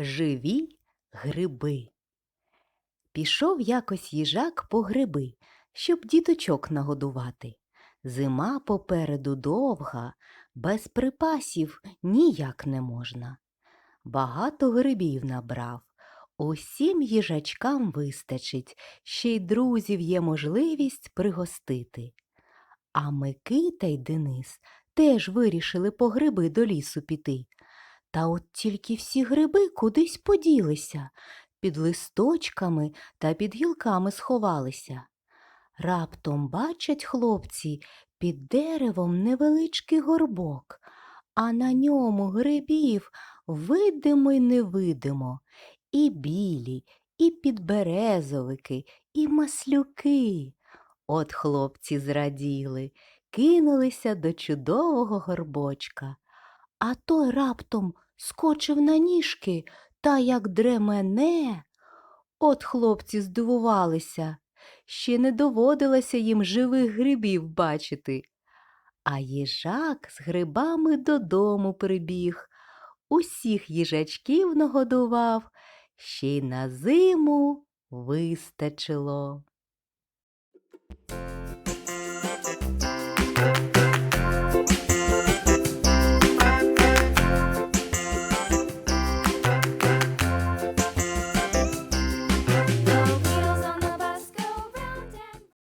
Живі гриби. Пішов якось їжак по гриби, щоб діточок нагодувати. Зима попереду довга, без припасів ніяк не можна. Багато грибів набрав, усім їжачкам вистачить, ще й друзів є можливість пригостити. А Микита й Денис теж вирішили по гриби до лісу піти. Та от тільки всі гриби кудись поділися, під листочками та під гілками сховалися. Раптом бачать хлопці під деревом невеличкий горбок, а на ньому грибів видимо й невидимо, і білі, і підберезовики, і маслюки. От хлопці зраділи, кинулися до чудового горбочка. А той раптом скочив на ніжки та як дремене. От хлопці здивувалися, ще не доводилося їм живих грибів бачити. А їжак з грибами додому прибіг, усіх їжачків нагодував, ще й на зиму вистачило.